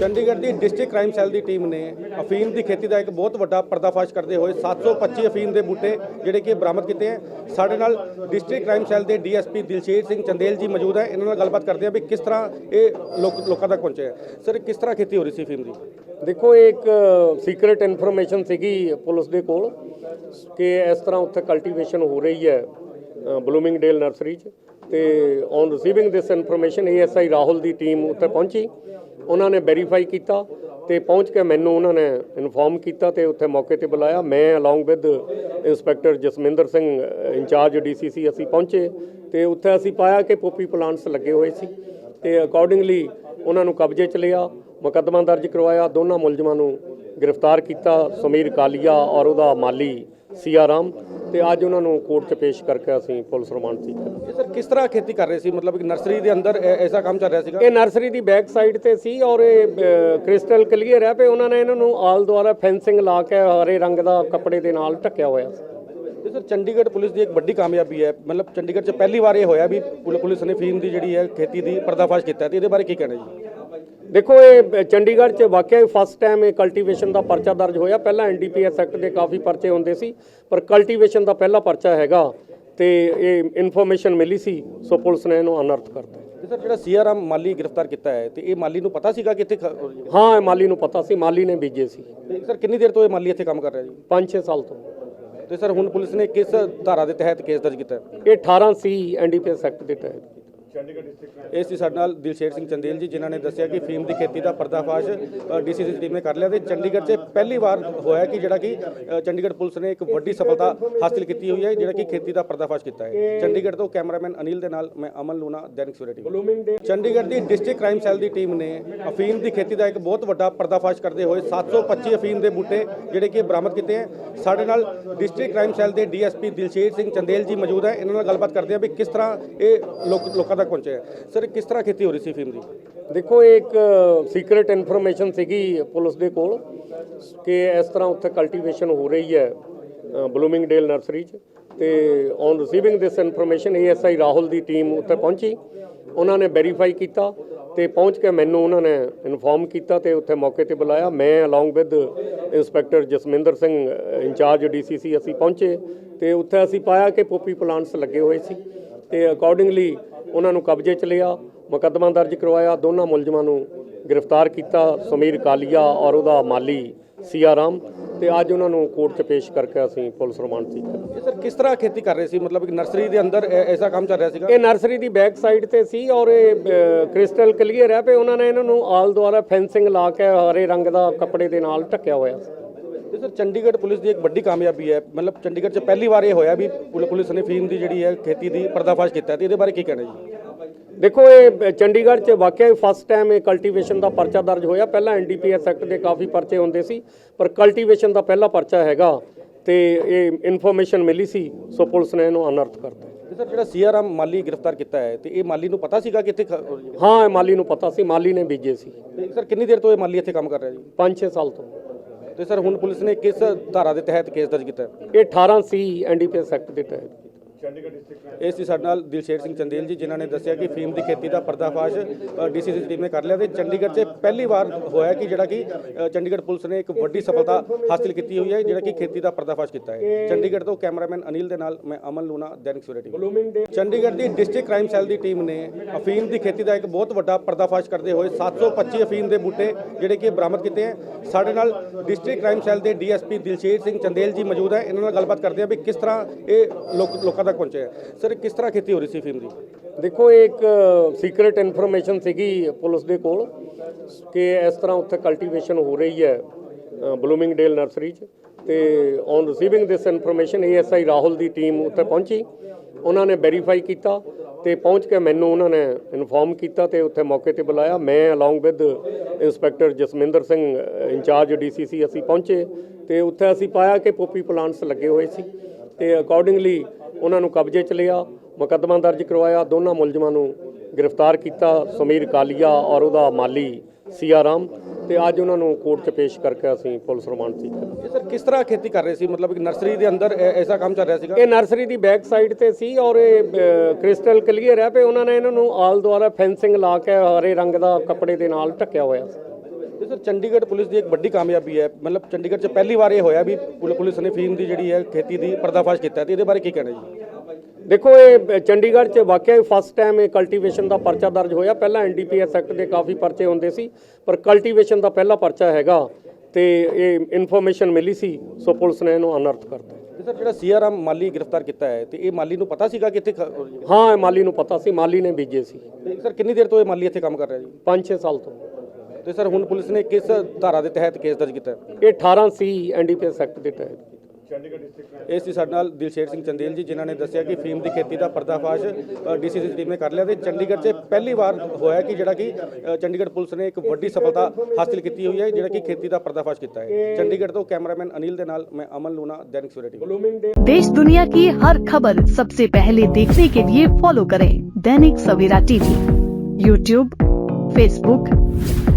ਚੰਡੀਗੜ੍ਹ ਦੀ district crime cell ਦੀ team ਨੇ ਅਫੀਮ ਦੀ ਖੇਤੀ ਦਾ ਇੱਕ ਬਹੁਤ ਵੱਡਾ ਪਰਦਾਫਾਸ਼ ਕਰਦੇ ਹੋਏ 725 ਅਫੀਮ ਦੇ ਬੂਟੇ ਜਿਹੜੇ ਕਿ ਬਰਾਮਦ ਕੀਤੇ ਹੈ। ਸਾਡੇ ਨਾਲ ਡਿਸਟ੍ਰਿਕਟ ਕ੍ਰਾਈਮ ਸੈੱਲ ਦੇ ਡੀਐਸਪੀ ਦਿਲਸ਼ੇਰ ਸਿੰਘ ਚੰਦੇਲ ਜੀ ਮੌਜੂਦ ਹੈ। ਇਹਨਾਂ ਨਾਲ ਗੱਲਬਾਤ ਕਰਦੇ ਹਾਂ ਵੀ ਕਿਸ ਤਰ੍ਹਾਂ ਇਹ ਲੋਕਾਂ ਤੱਕ ਪਹੁੰਚਿਆ ਸਰ, ਕਿਸ ਤਰ੍ਹਾਂ ਖੇਤੀ ਹੋ ਰਹੀ ਸੀ ਅਫੀਮ ਦੀ? ਦੇਖੋ, ਇਹ ਇੱਕ ਸੀਕ੍ਰੀਟ ਇਨਫੋਰਮੇਸ਼ਨ ਸੀਗੀ ਪੁਲਿਸ ਦੇ ਕੋਲ ਕਿ ਇਸ ਤਰ੍ਹਾਂ ਉੱਥੇ ਕਲਟੀਵੇਸ਼ਨ ਹੋ ਰਹੀ ਹੈ ਬਲੂਮਿੰਗਡੇਲ ਨਰਸਰੀ 'ਚ ਤੇ on receiving this information ASI Rahul the team ਉੱਥੇ ਪਹੁੰਚੀ। ਉਹਨਾਂ ਨੇ ਵੈਰੀਫਾਈ ਕੀਤਾ ਤੇ ਪਹੁੰਚ ਕੇ ਮੈਨੂੰ ਉਹਨਾਂ ਨੇ ਇਨਫੋਰਮ ਕੀਤਾ ਤੇ ਉੱਥੇ ਮੌਕੇ ਤੇ ਬੁਲਾਇਆ। ਮੈਂ along with inspector Jasminder Singh incharge DCC ਅਸੀਂ ਪਹੁੰਚੇ ਤੇ ਉੱਥੇ ਅਸੀਂ ਪਾਇਆ ਕਿ ਪੋਪੀ ਪਲਾਂਟਸ ਲੱਗੇ ਹੋਏ ਸੀ ਤੇ ਅਕੋਰਡਿੰਗਲੀ ਉਹਨਾਂ ਨੂੰ ਕਬਜ਼ੇ 'ਚ ਲਿਆ, ਮੁਕੱਦਮਾ ਦਰਜ ਕਰਵਾਇਆ, ਦੋਨਾਂ ਮੁਲਜ਼ਮਾਂ ਨੂੰ ਗ੍ਰਿਫਤਾਰ ਕੀਤਾ, ਸਮੀਰ ਕਾਲੀਆ ਔਰ ਉਹਦਾ ਮਾਲੀ ਸੀਆਰਾਮ ਤੇ ਅੱਜ ਉਹਨਾਂ ਨੂੰ ਕੋਰਟ 'ਚ ਪੇਸ਼ ਕਰਕੇ ਅਸੀਂ ਪੁਲਿਸ ਰਿਮਾਂਡ ਇਹ ਸਰ ਕਿਸ ਤਰ੍ਹਾਂ ਖੇਤੀ ਕਰ ਰਹੇ ਸੀ? ਮਤਲਬ ਕਿ ਨਰਸਰੀ ਦੇ ਅੰਦਰ ਐ- ਐਸਾ ਕੰਮ ਚੱਲ ਰਿਹਾ ਸੀਗਾ? ਇਹ ਨਰਸਰੀ ਦੀ ਬੈਕ ਸਾਈਡ ਤੇ ਸੀ ਔਰ ਇਹ ਕ੍ਰਿਸਟਲ ਕਲੀਅਰ ਹੈ ਪਏ ਉਹਨਾਂ ਨੇ ਇਹਨਾਂ ਨੂੰ ਆਲ ਦੁਆਰਾ ਫੈਂਸਿੰਗ ਲਾ ਕੇ ਹਰੇ ਰੰਗ ਦਾ ਕੱਪੜੇ ਦੇ ਨਾਲ ਢੱਕਿਆ ਹੋਇਆ ਸੀ। ਇਹ ਸਰ ਚੰਡੀਗੜ੍ਹ ਪੁਲਿਸ ਦੀ ਇੱਕ ਵੱਡੀ ਕਾਮਯਾਬੀ ਹੈ। ਮਤਲਬ ਚੰਡੀਗੜ੍ਹ 'ਚ ਪਹਿਲੀ ਵਾਰ ਇਹ ਹੋਇਆ ਵੀ ਪੁਲ- ਪੁਲਿਸ ਨੇ ਫੀਮ ਦੀ ਜਿਹੜੀ ਹੈ ਖੇਤੀ ਦੀ ਪਰਦਾਫਾਸ਼ ਕੀਤਾ ਹੈ। ਤੇ ਇਹਦੇ ਬਾਰੇ ਕੀ ਕਹਿਣਾ ਜੀ? ਦੇਖੋ ਇਹ ਚੰਡੀਗੜ੍ਹ 'ਚ ਵਾਕਿਆ ਫਸਟ ਟਾਈਮ ਇਹ ਕਲਟੀਵੇਸ਼ਨ ਦਾ ਪਰਚਾ ਦਰਜ ਹੋਇਆ। ਪਹਿਲਾਂ ਐਨਡੀਪੀਐਸ ਐਕਟ ਦੇ ਕਾਫੀ ਪਰਚੇ ਹੁੰਦੇ ਸੀ ਪਰ ਕਲਟੀਵੇਸ਼ਨ ਦਾ ਪਹਿਲਾ ਪਰਚਾ ਹੈਗਾ ਤੇ ਇਹ ਇਨਫੋਰਮੇਸ਼ਨ ਮਿਲੀ ਸੀ ਸੋ ਪੁਲਿਸ ਨੇ ਇਹਨੂੰ ਅਨਰਥ ਕਰਤਾ ਸਰ ਜਿਹੜਾ ਸੀਆਰਐਮ ਮਾਲੀ ਗ੍ਰਿਫਤਾਰ ਕੀਤਾ ਹੈ ਤੇ ਇਹ ਮਾਲੀ ਨੂੰ ਪਤਾ ਸੀਗਾ ਕਿ ਇੱਥੇ ਹਾਂ ਇਹ ਮਾਲੀ ਨੂੰ ਪਤਾ ਸੀ ਮਾਲੀ ਨੇ ਬੀਜੇ ਸੀ। ਸਰ ਕਿੰਨੀ ਦੇਰ ਤੋਂ ਇਹ ਮਾਲੀ ਇੱਥੇ ਕੰਮ ਕਰ ਰਿਹਾ ਜੀ? 5-6 ਸਾਲ ਤੋਂ। ਤੇ ਸਰ ਹੁਣ ਪੁਲਿਸ ਨੇ ਕਿਸ ਧਾਰਾ ਦੇ ਤਹਿਤ ਕੇਸ ਦਰਜ ਕੀਤਾ ਇਹ 18 ਸੀ ਐਨਡੀਪੀਐਸ ਐਕਟ ਦੇ ਤਹਿਤ। ਇਹ ਸੀ ਸਾਡੇ ਨਾਲ ਦਿਲਸ਼ੇਰ ਸਿੰਘ ਚੰਦੇਲ ਜੀ ਜਿਨ੍ਹਾਂ ਨੇ ਦੱਸਿਆ ਕਿ ਫੀਮ ਦੀ ਖੇਤੀ ਦਾ ਪਰਦਾਫਾਸ਼ ਡੀਸੀਸੀ ਟੀਮ ਨੇ ਕਰ ਲਿਆ ਤੇ ਚੰਡੀਗੜ੍ਹ 'ਚ ਪਹਿਲੀ ਵਾਰ ਹੋਇਆ ਕਿ ਜਿਹੜਾ ਕਿ ਚੰਡੀਗੜ੍ਹ ਪੁਲਿਸ ਨੇ ਇੱਕ ਵੱਡੀ ਸਫਲਤਾ ਹਾਸਲ ਕੀਤੀ ਹੋਈ ਹੈ ਜਿਹੜਾ ਕਿ ਖੇਤੀ ਦਾ ਪਰਦਾਫਾਸ਼ ਕੀਤਾ ਹੈ। ਚੰਡੀਗੜ੍ਹ ਤੋਂ ਕੈਮਰਾਮੈਨ ਅਨਿਲ ਦੇ ਨਾਲ ਮੈਂ ਅਮਨ ਲੂਣਾ ਦੈਨਿਕ ਸਵੇਰਾ ਟੀਵੀ। ਚੰਡੀਗੜ੍ਹ ਦੀ ਡਿਸਟ੍ਰਿਕਟ ਕ੍ਰਾਈਮ ਸੈੱਲ ਦੀ ਟੀਮ ਨੇ ਅਫੀਮ ਦੀ ਖੇਤੀ ਦਾ ਇੱਕ ਬਹੁਤ ਵੱਡਾ ਪਰਦਾਫਾਸ਼ ਕਰਦੇ ਹੋਏ 725 ਅਫੀਮ ਦੇ ਬੂਟੇ ਜਿਹੜੇ ਕਿ ਬਰਾਮਦ ਕੀਤੇ ਹੈ। ਸਾਡੇ ਨਾਲ ਡਿਸਟ੍ਰਿਕਟ ਕ੍ਰਾਈਮ ਸੈੱਲ ਦੇ ਡੀਐਸਪੀ ਦਿਲਸ਼ੇਰ ਸਿੰਘ ਚੰਦੇਲ ਜੀ ਮੌਜੂਦ ਹੈ। ਇਹਨਾਂ ਨਾਲ ਗੱਲਬਾਤ ਕਰਦੇ ਹਾਂ ਵੀ ਕਿਸ ਤਰ੍ਹਾਂ ਇਹ ਲੋਕ ਲੋਕਾਂ ਤੱਕ ਪਹੁੰਚੇ ਸਰ, ਕਿਸ ਤਰ੍ਹਾਂ ਖੇਤੀ ਹੋ ਰਹੀ ਸੀ ਫੀਮ ਦੀ? ਦੇਖੋ ਇਹ ਇੱਕ ਸੀਕ੍ਰੀਟ ਇਨਫੋਰਮੇਸ਼ਨ ਸੀਗੀ ਪੁਲਿਸ ਦੇ ਕੋਲ ਕਿ ਇਸ ਤਰ੍ਹਾਂ ਉੱਥੇ ਕਲਟੀਵੇਸ਼ਨ ਹੋ ਰਹੀ ਹੈ ਬਲੂਮਿੰਗਡੇਲ ਨਰਸਰੀ 'ਚ ਤੇ on receiving this information ASI Rahul the team ਉੱਥੇ ਪਹੁੰਚੀ। ਉਹਨਾਂ ਨੇ ਵੈਰੀਫਾਈ ਕੀਤਾ ਤੇ ਪਹੁੰਚ ਕੇ ਮੈਨੂੰ ਉਹਨਾਂ ਨੇ ਇਨਫੋਰਮ ਕੀਤਾ ਤੇ ਉੱਥੇ ਮੌਕੇ ਤੇ ਬੁਲਾਇਆ। ਮੈਂ along with inspector Jasminder Singh incharge DCC ਅਸੀਂ ਪਹੁੰਚੇ ਤੇ ਉੱਥੇ ਅਸੀਂ ਪਾਇਆ ਕਿ ਪੋਪੀ ਪਲਾਂਟਸ ਲੱਗੇ ਹੋਏ ਸੀ ਤੇ ਅਕੋਰਡਿੰਗਲੀ ਉਹਨਾਂ ਨੂੰ ਕਬਜ਼ੇ 'ਚ ਲਿਆ ਮੁਕੱਦਮਾ ਦਰਜ ਕਰਵਾਇਆ ਦੋਨਾਂ ਮੁਲਜ਼ਮਾਂ ਨੂੰ ਗ੍ਰਿਫਤਾਰ ਕੀਤਾ ਸਮੀਰ ਕਾਲੀਆ ਔਰ ਉਹਦਾ ਮਾਲੀ ਸੀਆਰਾਮ ਤੇ ਅੱਜ ਉਹਨਾਂ ਨੂੰ ਕੋਰਟ 'ਚ ਪੇਸ਼ ਕਰਕੇ ਅਸੀਂ ਪੁਲਿਸ ਰਿਮਾਂਡ ਕੀਤਾ ਇਹ ਸਰ ਕਿਸ ਤਰ੍ਹਾਂ ਖੇਤੀ ਕਰ ਰਹੇ ਸੀ? ਮਤਲਬ ਕਿ ਨਰਸਰੀ ਦੇ ਅੰਦਰ ਐਸਾ ਕੰਮ ਚੱਲ ਰਿਹਾ ਸੀਗਾ? ਇਹ ਨਰਸਰੀ ਦੀ ਬੈਕ ਸਾਈਡ ਤੇ ਸੀ ਔਰ ਇਹ ਕ੍ਰਿਸਟਲ ਕਲੀਅਰ ਹੈ ਪਏ ਉਹਨਾਂ ਨੇ ਇਹਨਾਂ ਨੂੰ ਆਲ ਦੁਆਰਾ ਫੈਂਸਿੰਗ ਲਾ ਕੇ ਹਰੇ ਰੰਗ ਦਾ ਕੱਪੜੇ ਦੇ ਨਾਲ ਢੱਕਿਆ ਹੋਇਆ ਸੀ। ਤੇ ਸਰ ਚੰਡੀਗੜ੍ਹ ਪੁਲਿਸ ਦੀ ਇੱਕ ਵੱਡੀ ਕਾਮਯਾਬੀ ਹੈ। ਮਤਲਬ ਚੰਡੀਗੜ੍ਹ 'ਚ ਪਹਿਲੀ ਵਾਰ ਇਹ ਹੋਇਆ ਵੀ ਪੁਲ- ਪੁਲਿਸ ਨੇ ਫੀਮ ਦੀ ਜਿਹੜੀ ਹੈ ਖੇਤੀ ਦੀ ਪਰਦਾਫਾਸ਼ ਕੀਤਾ ਤੇ ਇਹਦੇ ਬਾਰੇ ਕੀ ਕਹਿਣਾ ਜੀ? ਦੇਖੋ ਇਹ ਚੰਡੀਗੜ੍ਹ 'ਚ ਵਾਕਿਆ ਹੀ ਫਸਟ ਟਾਈਮ ਇਹ ਕਲਟੀਵੇਸ਼ਨ ਦਾ ਪਰਚਾ ਦਰਜ ਹੋਇਆ। ਪਹਿਲਾਂ ਐਨਡੀਪੀਐਸ ਐਕਟ ਦੇ ਕਾਫੀ ਪਰਚੇ ਹੁੰਦੇ ਸੀ ਪਰ ਕਲਟੀਵੇਸ਼ਨ ਦਾ ਪਹਿਲਾ ਪਰਚਾ ਹੈਗਾ ਤੇ ਇਹ ਇਨਫੋਰਮੇਸ਼ਨ ਮਿਲੀ ਸੀ ਸੋ ਪੁਲਿਸ ਨੇ ਇਹਨੂੰ ਅਨਰਥ ਕਰਤਾ ਤੇ ਸਰ ਜਿਹੜਾ ਸੀਆਰਐਮ ਮਾਲੀ ਗ੍ਰਿਫਤਾਰ ਕੀਤਾ ਹੈ ਤੇ ਇਹ ਮਾਲੀ ਨੂੰ ਪਤਾ ਸੀਗਾ ਕਿ ਇੱਥੇ ਹਾਂ ਇਹ ਮਾਲੀ ਨੂੰ ਪਤਾ ਸੀ ਮਾਲੀ ਨੇ ਬੀਜੇ ਸੀ। ਤੇ ਸਰ ਕਿੰਨੀ ਦੇਰ ਤੋਂ ਇਹ ਮਾਲੀ ਇੱਥੇ ਕੰਮ ਕਰ ਰਿਹਾ ਜੀ? 5-6 ਸਾਲ ਤੋਂ। ਤੇ ਸਰ ਹੁਣ ਪੁਲਿਸ ਨੇ ਕਿਸ ਧਾਰਾ ਦੇ ਤਹਿਤ ਕੇਸ ਦਰਜ ਕੀਤਾ ਹੈ? ਇਹ 18 ਸੀ ਐਨਡੀਪੀਐਸ ਐਕਟ ਦੇ ਤਹਿਤ। ਇਹ ਸੀ ਸਾਡੇ ਨਾਲ ਦਿਲਸ਼ੇਰ ਸਿੰਘ ਚੰਦੇਲ ਜੀ ਜਿਨ੍ਹਾਂ ਨੇ ਦੱਸਿਆ ਕਿ ਫੀਮ ਦੀ ਖੇਤੀ ਦਾ ਪਰਦਾਫਾਸ਼ ਡੀਸੀਸੀ ਟੀਮ ਨੇ ਕਰ ਲਿਆ ਤੇ ਚੰਡੀਗੜ੍ਹ 'ਚ ਪਹਿਲੀ ਵਾਰ ਹੋਇਆ ਕਿ ਜਿਹੜਾ ਕਿ ਚੰਡੀਗੜ੍ਹ ਪੁਲਿਸ ਨੇ ਇੱਕ ਵੱਡੀ ਸਫਲਤਾ ਹਾਸਲ ਕੀਤੀ ਹੋਈ ਹੈ ਜਿਹੜਾ ਕਿ ਖੇਤੀ ਦਾ ਪਰਦਾਫਾਸ਼ ਕੀਤਾ ਹੈ। ਚੰਡੀਗੜ੍ਹ ਤੋਂ ਕੈਮਰਾਮੈਨ ਅਨਿਲ ਦੇ ਨਾਲ ਮੈਂ ਅਮਨ ਲੂਣਾ ਦੈਨਿਕ ਸਵੇਰਾ ਟੀਵੀ। ਚੰਡੀਗੜ੍ਹ ਦੀ ਡਿਸਟ੍ਰਿਕਟ ਕ੍ਰਾਈਮ ਸੈੱਲ ਦੀ ਟੀਮ ਨੇ ਅਫੀਮ ਦੀ ਖੇਤੀ ਦਾ ਇੱਕ ਬਹੁਤ ਵੱਡਾ ਪਰਦਾਫਾਸ਼ ਕਰਦੇ ਹੋਏ 725 ਅਫੀਮ ਦੇ ਬੂਟੇ ਜਿਹੜੇ ਕਿ ਬਰਾਮਦ ਕੀਤੇ ਹੈ। ਸਾਡੇ ਨਾਲ ਡਿਸਟ੍ਰਿਕਟ ਕ੍ਰਾਈਮ ਸੈੱਲ ਦੇ ਡੀਐਸਪੀ ਦਿਲਸ਼ੇਰ ਸਿੰਘ ਚੰਦੇਲ ਜੀ ਮੌਜੂਦ ਹੈ। ਇਹਨਾਂ ਨਾਲ ਗੱਲਬਾਤ ਕਰਦੇ ਹਾਂ ਵੀ ਕਿਸ ਤਰ੍ਹਾਂ ਇਹ ਲੋਕ ਲੋਕਾਂ ਤੱਕ ਪਹੁੰਚੇ ਸਰ, ਕਿਸ ਤਰ੍ਹਾਂ ਖੇਤੀ ਹੋ ਰਹੀ ਸੀ ਫੀਮ ਦੀ? ਦੇਖੋ, ਇਹ ਇੱਕ ਸੀਕ੍ਰੀਟ ਇਨਫੋਰਮੇਸ਼ਨ ਸੀਗੀ ਪੁਲਿਸ ਦੇ ਕੋਲ ਕਿ ਇਸ ਤਰ੍ਹਾਂ ਉੱਥੇ ਕਲਟੀਵੇਸ਼ਨ ਹੋ ਰਹੀ ਹੈ ਬਲੂਮਿੰਗਡੇਲ ਨਰਸਰੀ 'ਚ ਤੇ on receiving this information ASI Rahul the team ਉੱਥੇ ਪਹੁੰਚੀ। ਉਹਨਾਂ ਨੇ ਵੈਰੀਫਾਈ ਕੀਤਾ ਤੇ ਪਹੁੰਚ ਕੇ ਮੈਨੂੰ ਉਹਨਾਂ ਨੇ ਇਨਫੋਰਮ ਕੀਤਾ ਤੇ ਉੱਥੇ ਮੌਕੇ ਤੇ ਬੁਲਾਇਆ। ਮੈਂ along with inspector Jasminder Singh incharge DCC ਅਸੀਂ ਪਹੁੰਚੇ ਤੇ ਉੱਥੇ ਅਸੀਂ ਪਾਇਆ ਕਿ ਪੋਪੀ ਪਲਾਂਟਸ ਲੱਗੇ ਹੋਏ ਸੀ ਤੇ ਅਕੋਰਡਿੰਗਲੀ ਉਹਨਾਂ ਨੂੰ ਕਬਜ਼ੇ 'ਚ ਲਿਆ ਮੁਕੱਦਮਾ ਦਰਜ ਕਰਵਾਇਆ ਦੋਨਾਂ ਮੁਲਜ਼ਮਾਂ ਨੂੰ ਗ੍ਰਿਫਤਾਰ ਕੀਤਾ ਸਮੀਰ ਕਾਲੀਆ ਔਰ ਉਹਦਾ ਮਾਲੀ ਸੀਆਰਾਮ ਤੇ ਅੱਜ ਉਹਨਾਂ ਨੂੰ ਕੋਰਟ 'ਚ ਪੇਸ਼ ਕਰਕੇ ਅਸੀਂ ਪੁਲਿਸ ਰਿਮਾਂਡ ਕੀਤਾ ਇਹ ਸਰ ਕਿਸ ਤਰ੍ਹਾਂ ਖੇਤੀ ਕਰ ਰਹੇ ਸੀ? ਮਤਲਬ ਕਿ ਨਰਸਰੀ ਦੇ ਅੰਦਰ ਐਸਾ ਕੰਮ ਚੱਲ ਰਿਹਾ ਸੀਗਾ? ਇਹ ਨਰਸਰੀ ਦੀ ਬੈਕ ਸਾਈਡ ਤੇ ਸੀ ਔਰ ਇਹ ਕ੍ਰਿਸਟਲ ਕਲੀਅਰ ਹੈ ਪਏ ਉਹਨਾਂ ਨੇ ਇਹਨਾਂ ਨੂੰ ਆਲ ਦੁਆਰਾ ਫੈਂਸਿੰਗ ਲਾ ਕੇ ਹਰੇ ਰੰਗ ਦਾ ਕੱਪੜੇ ਦੇ ਨਾਲ ਢੱਕਿਆ ਹੋਇਆ ਸੀ। ਤੇ ਸਰ ਚੰਡੀਗੜ੍ਹ ਪੁਲਿਸ ਦੀ ਇੱਕ ਵੱਡੀ ਕਾਮਯਾਬੀ ਹੈ। ਮਤਲਬ ਚੰਡੀਗੜ੍ਹ 'ਚ ਪਹਿਲੀ ਵਾਰ ਇਹ ਹੋਇਆ ਵੀ ਪੁਲ- ਪੁਲਿਸ ਨੇ ਫੀਮ ਦੀ ਜਿਹੜੀ ਹੈ ਖੇਤੀ ਦੀ ਪਰਦਾਫਾਸ਼ ਕੀਤਾ ਤੇ ਇਹਦੇ ਬਾਰੇ ਕੀ ਕਹਿਣਾ ਜੀ? ਦੇਖੋ ਇਹ ਚੰਡੀਗੜ੍ਹ 'ਚ ਵਾਕਿਆ ਫਸਟ ਟਾਈਮ ਇਹ ਕਲਟੀਵੇਸ਼ਨ ਦਾ ਪਰਚਾ ਦਰਜ ਹੋਇਆ। ਪਹਿਲਾਂ ਐਨਡੀਪੀਐਸ ਐਕਟ ਦੇ ਕਾਫੀ ਪਰਚੇ ਹੁੰਦੇ ਸੀ ਪਰ ਕਲਟੀਵੇਸ਼ਨ ਦਾ ਪਹਿਲਾ ਪਰਚਾ ਹੈਗਾ ਤੇ ਇਹ ਇਨਫੋਰਮੇਸ਼ਨ ਮਿਲੀ ਸੀ ਸੋ ਪੁਲਿਸ ਨੇ ਇਹਨੂੰ ਅਨਰਥ ਕਰਤਾ ਤੇ ਸਰ ਜਿਹੜਾ ਸੀਆਰਐਮ ਮਾਲੀ ਗ੍ਰਿਫਤਾਰ ਕੀਤਾ ਹੈ ਤੇ ਇਹ ਮਾਲੀ ਨੂੰ ਪਤਾ ਸੀਗਾ ਕਿ ਇੱਥੇ ਖ- ਹਾਂ ਇਹ ਮਾਲੀ ਨੂੰ ਪਤਾ ਸੀ ਮਾਲੀ ਨੇ ਬੀਜੇ ਸੀ। ਤੇ ਸਰ ਕਿੰਨੀ ਦੇਰ ਤੋਂ ਇਹ ਮਾਲੀ ਇੱਥੇ ਕੰਮ ਕਰ ਰਿਹਾ ਜੀ? 5-6 ਸਾਲ ਤੋਂ। ਤੇ ਸਰ ਹੁਣ ਪੁਲਿਸ ਨੇ ਕਿਸ ਧਾਰਾ ਦੇ ਤਹਿਤ ਕੇਸ ਦਰਜ ਕੀਤਾ ਹੈ ਇਹ 18 ਸੀ ਐਨਡੀਪੀਐਸ ਐਕਟ ਦੇ ਤਹਿਤ ਇਸ ਸੀ ਸਾਡੇ ਨਾਲ ਦਿਲਸ਼ੇਰ ਸਿੰਘ ਚੰਦੇਲ ਜੀ ਜਿਨ੍ਹਾਂ ਨੇ ਦੱਸਿਆ ਕਿ ਫੀਮ ਦੀ ਖੇਤੀ ਦਾ ਪਰਦਾਫਾਸ਼ ਡੀਸੀਸੀ ਟੀਮ ਨੇ ਕਰ ਲਿਆ ਤੇ ਚੰਡੀਗੜ੍ਹ 'ਚ ਪਹਿਲੀ ਵਾਰ ਹੋਇਆ ਕਿ ਜਿਹੜਾ ਕਿ ਅ, ਚੰਡੀਗੜ੍ਹ ਪੁਲਿਸ ਨੇ ਇੱਕ ਵੱਡੀ ਸਫਲਤਾ ਹਾਸਲ ਕੀਤੀ ਹੋਈ ਹੈ ਜਿਹੜਾ ਕਿ ਖੇਤੀ ਦਾ ਪਰਦਾਫਾਸ਼ ਕੀਤਾ ਹੈ ਚੰਡੀਗੜ੍ਹ ਤੋਂ ਕੈਮਰਾਮੈਨ ਅਨਿਲ ਦੇ ਨਾਲ ਮੈਂ ਅਮਨ ਲੂਨਾ ਦੈਨਿਕ ਸਵੇਰਾ ਟੀਵੀ देश दुनिया की हर खबर सबसे पहले देखने के लिए फॉलो करें Dainik Savera TV YouTube Facebook